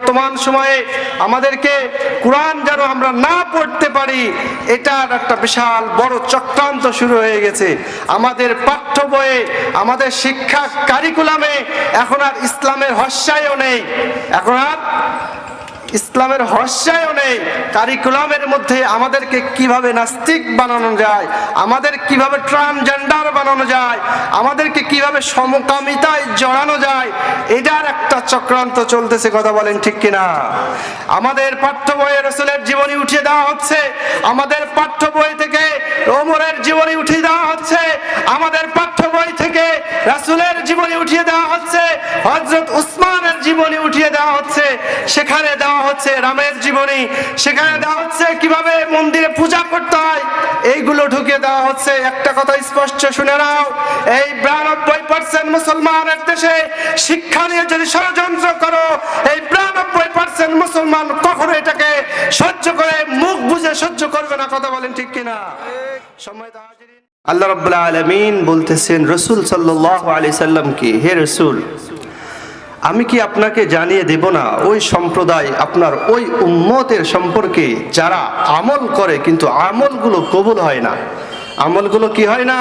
বর্তমান সময়ে আমাদেরকে কোরআন যেন আমরা না পড়তে পারি, এটার একটা বিশাল বড় চক্রান্ত শুরু হয়ে গেছে। আমাদের পাঠ্য বইয়ে, আমাদের শিক্ষা কারিকুলামে এখন আর ইসলামের হস্যায়ও নেই। এখন আর ইসলামের হস্যায়ও নেই কারিকুলামের মধ্যে আমাদেরকে কীভাবে নাস্তিক বানানো যায়, আমাদের কীভাবে ট্রান্সজেন্ডার বানানো যায়, আমাদেরকে কীভাবে সমকামিতায় জড়ানো যায়, এটার একটা চক্রান্ত চলতেছে, কথা বলেন ঠিক কিনা? আমাদের পাঠ্য বইয়ে রসুলের জীবনী উঠিয়ে দেওয়া হচ্ছে, আমাদের পাঠ্য বই থেকে ওমরের জীবনী উঠিয়ে দেওয়া হচ্ছে, আমাদের পাঠ্য বই থেকে রাসুলের জীবনী উঠিয়ে দেওয়া হচ্ছে হজরত উসমানের জীবনী উঠিয়ে দেওয়া হচ্ছে, সেখানে দেওয়া হচ্ছে রামের জীবনী। সেখানে দেওয়া হচ্ছে কীভাবে মন্দিরে পূজা করতে হয়। এইগুলো ঢুকিয়ে দেওয়া হচ্ছে। একটা কথা স্পষ্ট শুনে নাও। এই বিরানব্বই পার্সেন্ট মুসলমানের দেশে শিক্ষা নিয়ে যদি ষড়যন্ত্র করো, এই বিরানব্বই পার্সেন্ট মুসলমান কখনো এটাকে সহ্য করে, মুখ বুঝে সহ্য করবে না। কথা বলেন ঠিক কিনা? সময় আল্লাহ রাব্বুল আলামিন বলতেছেন, রসুল সাল্লাল্লাহু আলাইহি সাল্লাম কি? হে রসুল আমি কি আপনাকে জানিয়ে দেব না, ওই সম্প্রদায় আপনার ওই উম্মতের সম্পর্কে যারা আমল করে, কিন্তু আমলগুলো কবুল হয় না? আমলগুলো কি হয় না?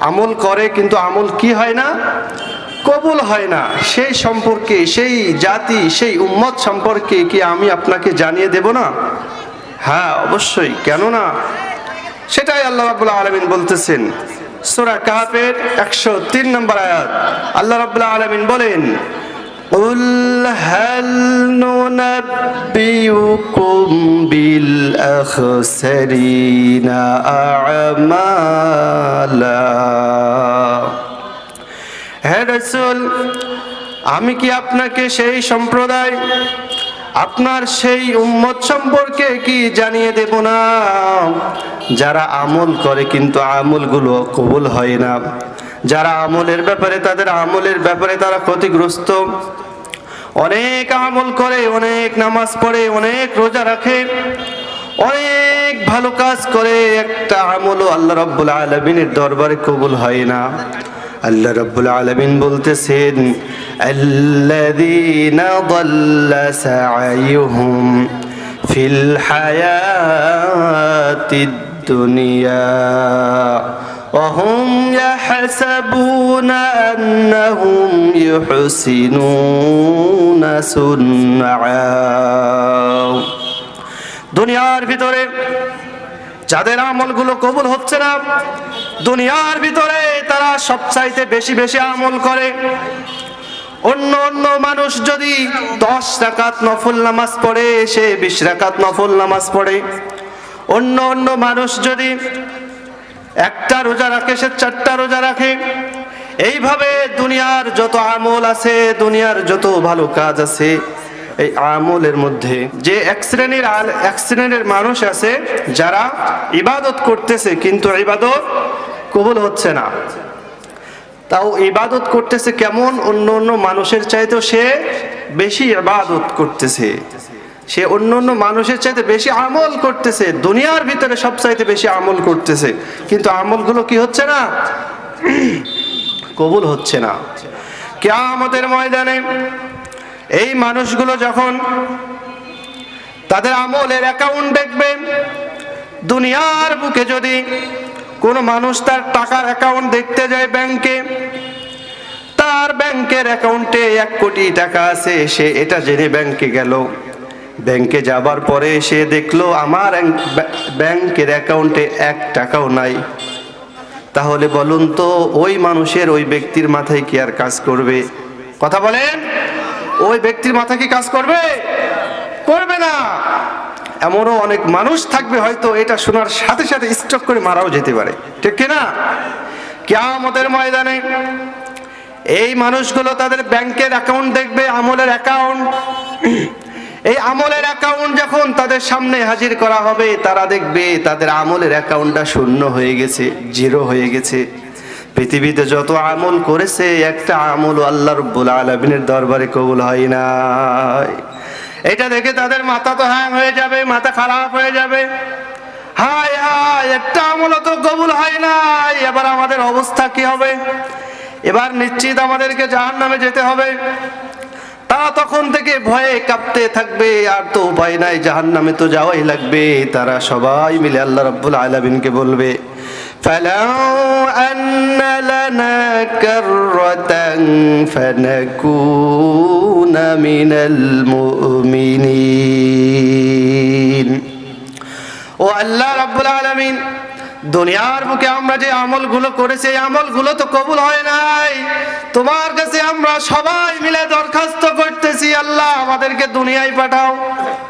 আমল করে, কিন্তু আমল কি হয় না? কবুল হয় না। সেই সম্পর্কে, সেই জাতি, সেই উম্মত সম্পর্কে কি আমি আপনাকে জানিয়ে দেব না? হ্যাঁ অবশ্যই। কেন না সেটাই আল্লাহ রাব্বুল আলামিন বলতেছেন। সূরা কাহাফের 103 নম্বর আয়াত। আল্লাহ রাব্বুল আলামিন বলেন قل هل ننبئكم بالأخسرين أعمالا হে রসুল আমি কি আপনাকে সেই সম্প্রদায় আপনার সেই উম্মত সম্পর্কে কি জানিয়ে দেব না যারা আমল করে কিন্তু আমলগুলো কবুল হয় না যারা আমলের ব্যাপারে তাদের আমলের ব্যাপারে তারা ক্ষতিগ্রস্ত অনেক আমল করে অনেক নামাজ পড়ে অনেক রোজা রাখে অনেক ভালো কাজ করে একটা আমলও আল্লাহ রব্বুল আলমিনের দরবারে কবুল হয় না আল্লাহ রব্বুল আলমিন বলতেছেন الذين ضل سعيهم في الحياة الدنيا وهم يحسبون أنهم يحسنون صنعا দুনিয়ার ভিতরে যাদের আমলগুলো কবুল হচ্ছে না দুনিয়ার ভিতরে তারা সবচাইতে বেশি বেশি আমল করে অন্য অন্য মানুষ যদি দশ রাকাত নফল নামাজ পড়ে সে বিশ রাকাত নফল নামাজ পড়ে অন্য অন্য মানুষ যদি একটা রোজা রাখে, সে চারটা রোজা রাখে। এইভাবে দুনিয়ার যত আমল আছে, দুনিয়ার যত ভালো কাজ আছে, এই আমলের মধ্যে যে এক শ্রেণির এক শ্রেণির মানুষ আছে, যারা ইবাদত করতেছে, কিন্তু ইবাদত কবুল হচ্ছে না। তাও ইবাদত করতেছে কেমন? অন্য অন্য মানুষের চাইতেও সে বেশি ইবাদত করতেছে। সে অন্য অন্য মানুষের চাইতে বেশি আমল করতেছে, দুনিয়ার ভিতরে সব চাইতে বেশি আমল করতেছে। কিন্তু আমলগুলো কি হচ্ছে না? কবুল হচ্ছে না। কেয়ামতের ময়দানে এই মানুষগুলো যখন তাদের আমলের অ্যাকাউন্ট দেখবে, দুনিয়ার বুকে যদি কোনো মানুষ তার টাকার অ্যাকাউন্ট দেখতে যায় ব্যাংকে তার ব্যাংকের অ্যাকাউন্টে এক কোটি টাকা আছে, সে এটা জেনে ব্যাংকে গেল। ব্যাংকে যাবার পরে সে দেখল আমার ব্যাং- ব্যাংকের অ্যাকাউন্টে এক টাকাও নাই। তাহলে বলুন তো, ওই মানুষের ওই ব্যক্তির মাথায় কি আর কাজ করবে? কথা বলেন। ওই ব্যক্তির মাথায় কি কাজ করবে? করবে না। এমনও অনেক মানুষ থাকবে হয়তো এটা শোনার সাথে সাথে স্টক করে মারাও যেতে পারে। ঠিক কিনা কেয়ামতের ময়দানে এই মানুষগুলো তাদের ব্যাংকের অ্যাকাউন্ট দেখবে, আমলের অ্যাকাউন্ট। এই আমলের অ্যাকাউন্ট যখন তাদের সামনে হাজির করা হবে, তারা দেখবে তাদের আমলের অ্যাকাউন্টটা শূন্য হয়ে গেছে জিরো হয়ে গেছে। পৃথিবীতে যত আমল করেছে, একটা আমল আল্লাহ রব্বুল আলমিনের দরবারে কবুল হয় নাই। এটা দেখে তাদের মাথা তো হ্যাং হয়ে যাবে, মাথা খারাপ হয়ে যাবে। হায় হায়, একটা আমল তো কবুল হয় নাই। এবার আমাদের অবস্থা কি হবে? এবার নিশ্চিত আমাদেরকে জাহান নামে যেতে হবে। তারা তখন থেকে ভয়ে কাঁপতে থাকবে আর তো উপায় নাই জাহান্নামে তো যাওয়াই লাগবে তারা সবাই মিলে আল্লাহ রাব্বুল আলামিনকে বলবে فلو أن لنا كرة فنكون من المؤمنين ও আল্লাহ রাব্বুল আলামিন দুনিয়ার বুকে আমরা যে আমলগুলো করেছি এই আমলগুলো তো কবুল হয় নাই। তোমার কাছে আমরা সবাই মিলে দরখাস্ত করতেছি, আল্লাহ আমাদেরকে দুনিয়ায় পাঠাও।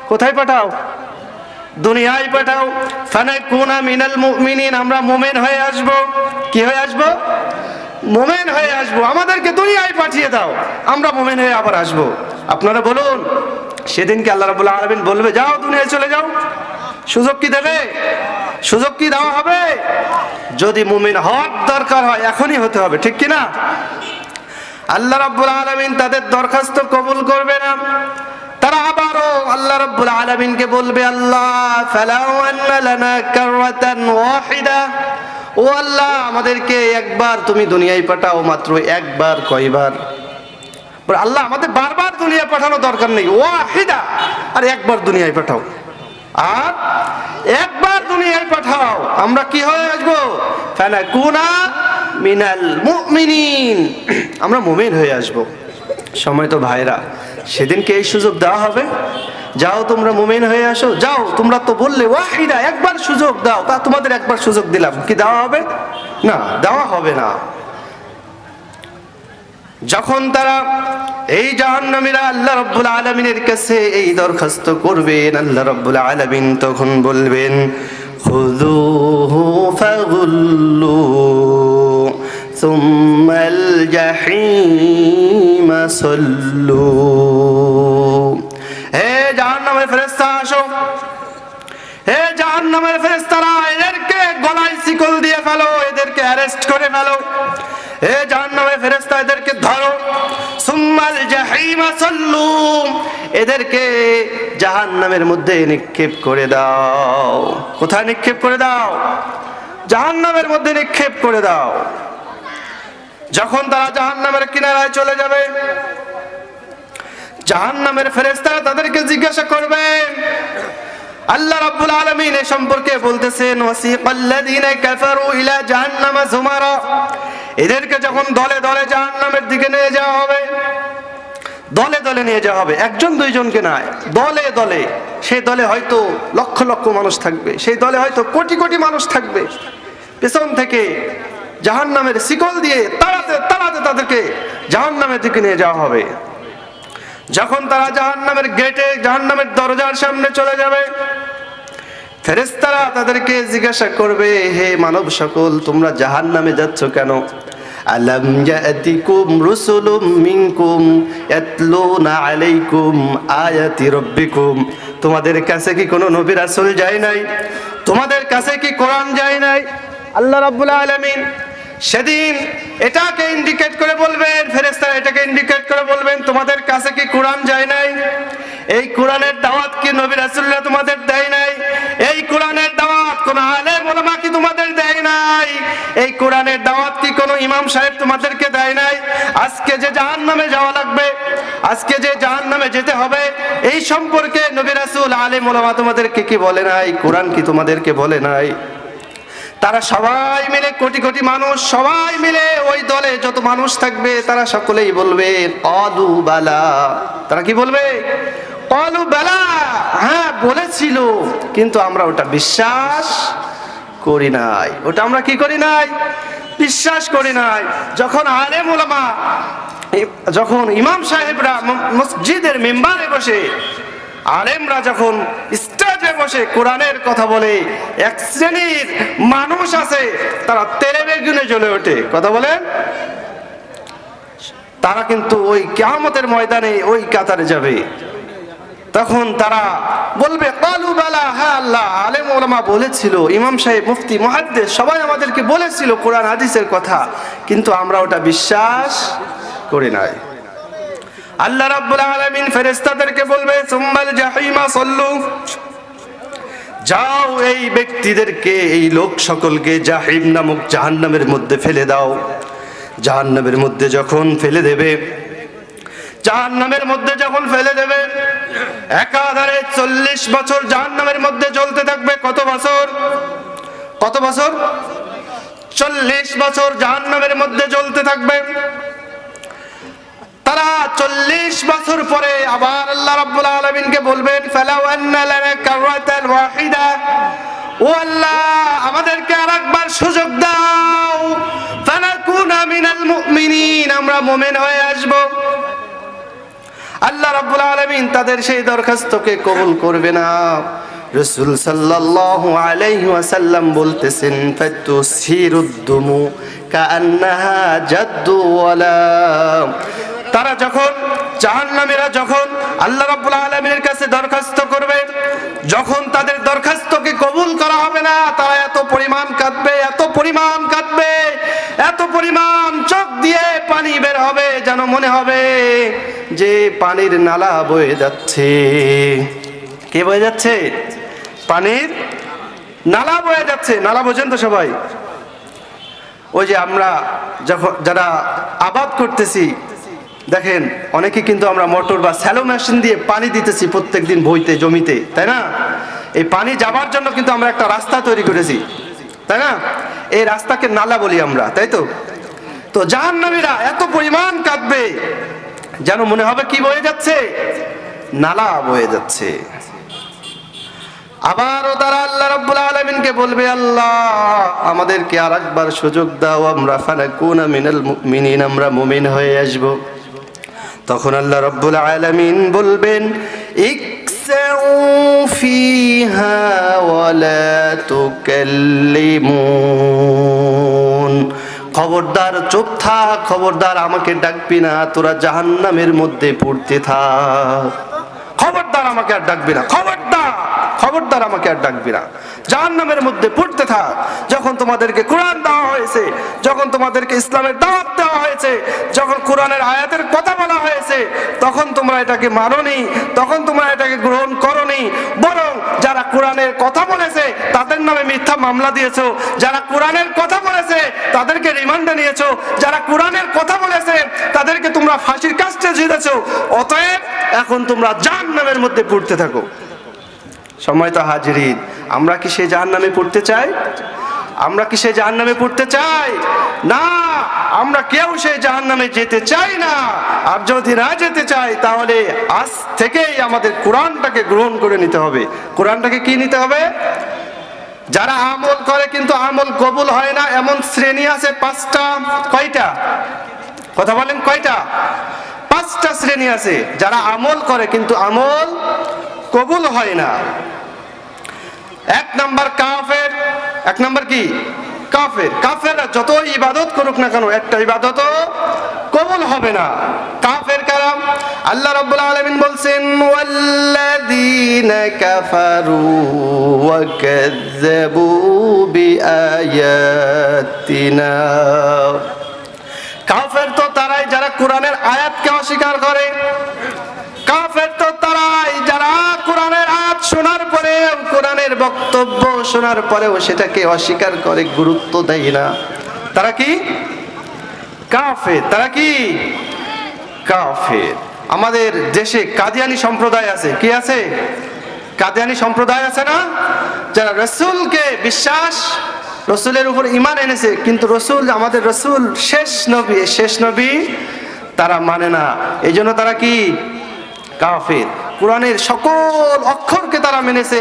কোথায় পাঠাও? দুনিয়ায় পাঠাও। ফানে কুনা মিনাল মুমিনিন, আমরা মুমিন হয়ে আসব। কি হয়ে আসব? মুমিন হয়ে আসব। আমাদেরকে দুনিয়ায় পাঠিয়ে দাও। আমরা মুমিন হয়ে আবার আসব। আপনারা বলুন, সেদিনকে আল্লাহ রাব্বুল আলামিন বলবে, যাও দুনিয়ায় চলে যাও। সুযোগ কি দেবে? সুযোগ কি দেওয়া হবে? যদি মুমিন হওয়ার দরকার হয়, এখনই হতে হবে, ঠিক কি না আল্লাহ রাব্বুল আলামিন তাদের দরখাস্ত কবুল করবে না। তারা আবারও আল্লাহ রাব্বুল আলামিনকে বলবে, আল্লাহ ও আল্লাহ, আমাদেরকে একবার তুমি দুনিয়ায় পাঠাও, মাত্র একবার, কয়বার? আল্লাহ, আমাদের বারবার দুনিয়ায় পাঠানো দরকার নেই, ওয়াহিদা। আর একবার দুনিয়ায় পাঠাও। আর একবার তুমি দুনিয়ায় পাঠাও আমরা কি হয়ে আসব? কুনা মিনাল মুমিনিন। আমরা মুমিন হয়ে আসব। সময় তো ভাইরা সেদিনকে এই সুযোগ দেওয়া হবে। যাও তোমরা মুমিন হয়ে আসো। যাও, তোমরা তো বললে, ওয়াহিদা, একবার সুযোগ দাও। তা তোমাদের একবার সুযোগ দিলাম। কি দেওয়া হবে? না, দেওয়া হবে না। যখন তারা এই জাহান্নামীরা আল্লাহ রব্বুল আলমিনের কাছে এই দরখাস্ত করবেন আল্লাহ রব্বুল আলমিন তখন বলবেন খুদুহু ফাগুল্লু ثم الجحيم صلوا হে জাহান্নামের ফেরেশতা আসো হে জাহান্নামের ফেরেশতারা অ্যারেস্ট করে ফেলো। হে জাহান্নামের ফেরেশতা এদেরকে ধরো। সুম্মাল জাহিমা সাল্লু, এদেরকে জাহান্নামের মধ্যে নিক্ষেপ করে দাও। কোথায় নিক্ষেপ করে দাও? জাহান্নামের মধ্যে নিক্ষেপ করে দাও। যখন তারা জাহান্নামের কিনারায় চলে যাবে, জাহান্নামের ফেরেশতারা তাদেরকে জিজ্ঞাসা করবেন আল্লাহ রাব্বুল আলামিন এ সম্পর্কে বলতেছেন, ওয়াসিকাল্লাযীনা কাফারু ইলা জাহান্নামা যুমারা। এদেরকে যখন দলে দলে জাহান্নামের দিকে নিয়ে যাওয়া হবে, দলে দলে নিয়ে যাওয়া হবে, একজন দুইজনকে নয় দলে দলে সেই দলে হয়তো লক্ষ লক্ষ মানুষ থাকবে, সেই দলে হয়তো কোটি কোটি মানুষ থাকবে। পেছন থেকে জাহান্নামের শিকল দিয়ে তাড়াতে তাড়াতে তাদেরকে জাহান্নামের দিকে নিয়ে যাওয়া হবে। যখন তারা জাহান্নামের গেটে জাহান্নামের দরজার সামনে চলে যাবে ফেরেস্তারা তাদেরকে জিজ্ঞাসা করবে, হে মানব সকল, তোমরা জাহান্নামে যাচ্ছ কেন? আলম ইয়াতিকুম রুসুলুম মিনকুম ইয়াতলুনা আলাইকুম আয়াতি রাব্বিকুম। তোমাদের কাছে কি কোনো নবী রাসূল যায় নাই? তোমাদের কাছে কি কোরআন যায় নাই? আল্লাহ রাব্বুল আলামিন সেদিন এটাকে ইন্ডিকেট করে বলবেন ফেরেস্তা এটাকে ইন্ডিকেট করে বলবেন, তোমাদের কাছে কি কোরআন যায় নাই? এই কোরআনের দাওয়াত কি নবী রাসূলুল্লাহ তোমাদের দেয় নাই? এই কোরআনের দাওয়াত কোন আলেম ওলামা কি তোমাদের দেয় নাই? এই কোরআনের দাওয়াত কি কোনো ইমাম সাহেব তোমাদেরকে দেয় নাই? আজকে যে জাহান্নামে যাওয়া লাগবে, আজকে যে জাহান্নামে যেতে হবে, এই সম্পর্কে নবী রাসূল, আলেম ওলামা তোমাদেরকে কি বলে নাই? কোরআন কি তোমাদেরকে বলে নাই? তারা সবাই মিলে কোটি কোটি মানুষ, সবাই মিলে ওই দলে যত মানুষ থাকবে, তারা সকলেই বলবে অদুবালা তারা কি বলবে? অলু বালা। হ্যাঁ বলেছিল। কিন্তু আমরা ওটা বিশ্বাস করি নাই। ওটা আমরা কি করি নাই? বিশ্বাস করি নাই। যখন আলেম ওলামা যখন ইমাম সাহেবরা মসজিদের মেম্বারে বসে, আলেমরা যখন স্টেজে বসে কোরআনের কথা বলে, এক শ্রেণির মানুষ আছে, তারা তেলে বেগুনে জ্বলে ওঠে। কথা বলেন? তারা কিন্তু ওই কেয়ামতের ময়দানে ওই কাতারে যাবে। তখন তারা বলবে, কালু বেলা হ্যাঁ আল্লাহ। আলেম ওলামা বলেছিল, ইমাম সাহেব, মুফতি, মহাদ্দেশ, সবাই আমাদেরকে বলেছিল কোরআন, হাদিসের কথা। কিন্তু আমরা ওটা বিশ্বাস করি নাই। আল্লাহ রাব্বুল আলামিন ফেরেশতাদেরকে বলবে, সুম্মাল জাহিমা, সল্লু। যাও এই ব্যক্তিদেরকে, এই লোক সকলকে জাহিম নামক জাহান্নামের মধ্যে ফেলে দাও। জাহান্নামের মধ্যে যখন ফেলে দেবে জাহান নামের মধ্যে যখন ফেলে দেবে, একাধারে চল্লিশ বছর জাহান নামের মধ্যে জ্বলতে থাকবে। কত বছর? কত বছর? চল্লিশ বছর জাহান নামের মধ্যে জ্বলতে থাকবে। তারা চল্লিশ বছর পরে আবার আল্লাহ রাব্বুল আলামিনকে বলবেন ও আল্লাহ, আমাদেরকে আরেকবার সুযোগ দাও। আমরা মোমেন হয়ে আসব। আল্লাহ রাব্বুল আলামিন তাদের সেই দরখাস্তকে কবুল করবে না। রসুল সাল্লাল্লাহু আলাইহি ওয়াসাল্লাম বলতেছেন ফাতুসিরুদ্দুমু কাআন্নাহা জাদ্দু ওয়ালা। তারা যখন, জাহান্নামীরা যখন আল্লাহ রাব্বুল আলামিনের কাছে দরখাস্ত করবে, যখন তাদের দরখাস্তকে কবুল করা হবে না, তারা এত পরিমাণ কাঁদবে এত পরিমাণ চোখ দিয়ে পানি বের হবে যেন মনে হবে যে পানির নালা বয়ে যাচ্ছে। কে বয়ে যাচ্ছে? পানির নালা বয়ে যাচ্ছে। নালা বোঝেন তো সবাই। ওই যে আমরা যখন যারা আবাদ করতেছি, দেখেন, অনেকে কিন্তু আমরা মোটর বা স্যালো মেশিন দিয়ে পানি দিতেছি প্রত্যেক দিন বইতে, জমিতে, তাই না? এই পানি যাবার জন্য কিন্তু আমরা একটা রাস্তা তৈরি করেছি, তাই না? এই রাস্তাকে নালা বলি আমরা, তাই তো? তো জাহান্নামীরা এত পরিমাণ কাঁদবে, যেন মনে হবে কি বয়ে যাচ্ছে? নালা বয়ে যাচ্ছে। আবারও তারা আল্লাহ রাব্বুল আলামিনকে বলবে, আল্লাহ, আমাদেরকে আর একবার সুযোগ দাও, আমরা ফানাকুনা মিনাল মুমিনিন, আমরা মুমিন হয়ে আসব। তখন আল্লাহ রাব্বুল আলামিন বলবেন ইকসাউ فيها ولا تكلمون খবরদার, চুপ থাক, খবরদার, আমাকে ডাকবি না, তোরা জাহান্নামের মধ্যে পড়তে থাক। খবরদার, আমাকে আর ডাকবি না। খবরদার খবরদার আমাকে আর ডাকবি না। জাহান্নামের মধ্যে পড়তে থাক। যখন তোমাদেরকে কোরআন দেওয়া হয়েছে, যখন তোমাদেরকে ইসলামের দাওয়াত দেওয়া হয়েছে, যখন কোরআনের আয়াতের কথা বলা হয়েছে, তখন তোমরা এটাকে মানোনি, তখন তোমরা এটাকে গ্রহণ করনি। বরং যারা কোরআনের কথা বলেছে, তাদের নামে মিথ্যা মামলা দিয়েছ। যারা কোরআনের কথা বলেছে, তাদেরকে রিমান্ডে নিয়েছো। যারা কোরআনের কথা বলেছে, তাদেরকে তোমরা ফাঁসির কাজটা জিতেছো। অতএব এখন তোমরা জাহান্নামের মধ্যে পড়তে থাকো। সময় তো হাজিরিন আমরা কি সে জাহান নামে পড়তে চাই? আমরা কি সে জাহান নামে পড়তে চাই? না, আমরা কেউ সেই জাহান নামে যেতে চাই না। আর যদি না যেতে চাই, তাহলে আজ থেকেই আমাদের কোরআনটাকে গ্রহণ করে নিতে হবে। কোরআনটাকে কি নিতে হবে? যারা আমল করে কিন্তু আমল কবুল হয় না, এমন শ্রেণি আছে পাঁচটা, কয়টা? কথা বলেন, কয়টা? পাঁচটা শ্রেণি আছে। যারা আমল করে কিন্তু আমল কবুল হয় না। এক নাম্বার কাফের, এক নাম্বার কি? কাফের। কাফেররা যত ইবাদত করুক না কেন, একটা ইবাদত কবুল হবে না। কাফের কারাম আল্লাহ রাব্বুল আলামিন বলছেন, ওয়াল্লাযীনা কাফারু ওয়া কাযযাবু বিআয়াতিনা। কাফের তো তারাই যারা কোরআনের আয়াতকে অস্বীকার করে। কাফের আয়াত শোনার পরে, কোরআনের বক্তব্য শোনার পরেও সেটাকে অস্বীকার করে, গুরুত্ব দেয় না। তারা কি? কাফের। তারা কি? কাফের। আমাদের দেশে কাদিয়ানি সম্প্রদায় আছে। কি আছে? কাদিয়ানি সম্প্রদায় আছে না? যারা রসুলকে বিশ্বাস, রসুলের উপর ইমান এনেছে, কিন্তু রসুল, আমাদের রসুল শেষ নবী শেষ নবী তারা মানে না। এই জন্য তারা কি? কাফের। কোরআনের সকল অক্ষরকে তারা মেনেছে।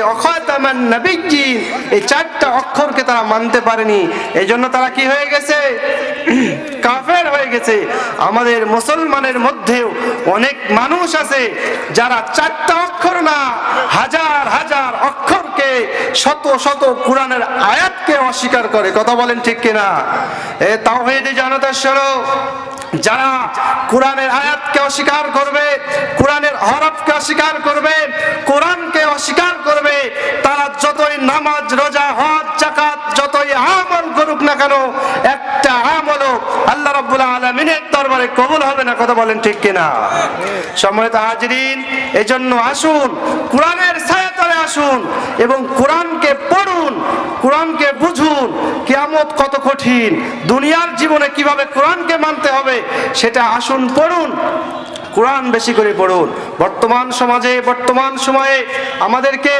এই চারটা অক্ষরকে তারা মানতে পারেনি। এই জন্য তারা কি হয়ে গেছে? কাফের হয়ে গেছে। আমাদের মুসলমানের মধ্যেও অনেক মানুষ আছে যারা চারটা অক্ষর না, হাজার হাজার শত শত কোরআনের আয়াতকে অস্বীকার করে। কথা বলেন ঠিক কিনা? এ তাওহীদি জানাতে সরো যারা কোরআনের আয়াতকে অস্বীকার করবে, কোরআনের হরফকে অস্বীকার করবে, কোরআনকে অস্বীকার করবে, তারা যতই নামাজ, রোজা, হজ জাকাত যতই আমল করুক না কেন, একটা আমলও আল্লাহ রাব্বুল আলামিনের দরবারে কবুল হবে না। কথা বলেন ঠিক কিনা? সময় তো হাজিরিন, এজন্য আসুন, কোরআনের ছায়াতলে আসুন এবং কোরআনকে পড়ুন, কোরআনকে বুঝুন, কিয়ামত কত কঠিন, দুনিয়ার জীবনে কীভাবে কোরআনকে মানতে হবে সেটা আসুন পড়ুন, কোরআন বেশি করে পড়ুন। বর্তমান সমাজে, বর্তমান সময়ে আমাদেরকে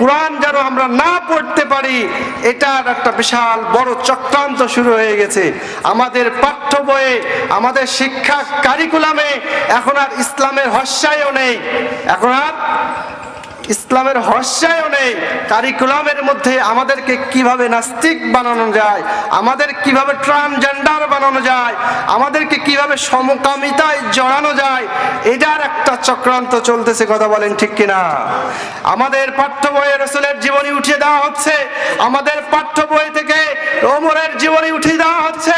কোরআন যেন আমরা না পড়তে পারি, এটার একটা বিশাল বড় চক্রান্ত শুরু হয়ে গেছে। আমাদের পাঠ্য বইয়ে, আমাদের শিক্ষা কারিকুলামে এখন আর ইসলামের হস্যায়ও নেই। এখন আর ইসলামের হস্যায়ও নেই। কারিকুলামের মধ্যে আমাদেরকে কীভাবে নাস্তিক বানানো যায়, আমাদের কীভাবে ট্রান্সজেন্ডার বানানো যায়, আমাদেরকে কীভাবে সমকামিতায় জড়ানো যায়, এটার একটা চক্রান্ত চলতেছে, কথা বলেন ঠিক কিনা? আমাদের পাঠ্য বইয়ে রসুলের জীবনী উঠিয়ে দেওয়া হচ্ছে, আমাদের পাঠ্য বই থেকে ওমরের জীবনী উঠিয়ে দেওয়া হচ্ছে,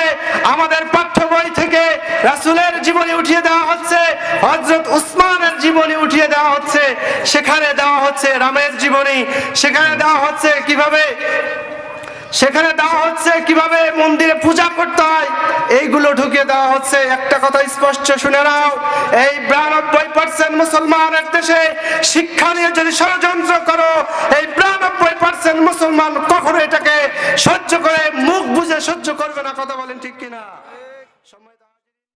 আমাদের পাঠ্য বই থেকে রাসুলের জীবনী উঠিয়ে দেওয়া হচ্ছে হজরত উসমানের জীবনী উঠিয়ে দেওয়া হচ্ছে, সেখানে দেওয়া হচ্ছে রামের জীবনী, সেখানে দেওয়া হচ্ছে কীভাবে, সেখানে দেওয়া হচ্ছে কীভাবে মন্দিরে পূজা করতে হয়, এইগুলো ঢুকিয়ে দেওয়া হচ্ছে। একটা কথা স্পষ্ট শুনে নাও, এই বিরানব্বই পার্সেন্ট মুসলমানের দেশে শিক্ষা নিয়ে যদি ষড়যন্ত্র করো, এই বিরানব্বই পার্সেন্ট মুসলমান কখনো এটাকে সহ্য করে, মুখ বুঝে সহ্য করবে না, কথা বলেন ঠিক কিনা?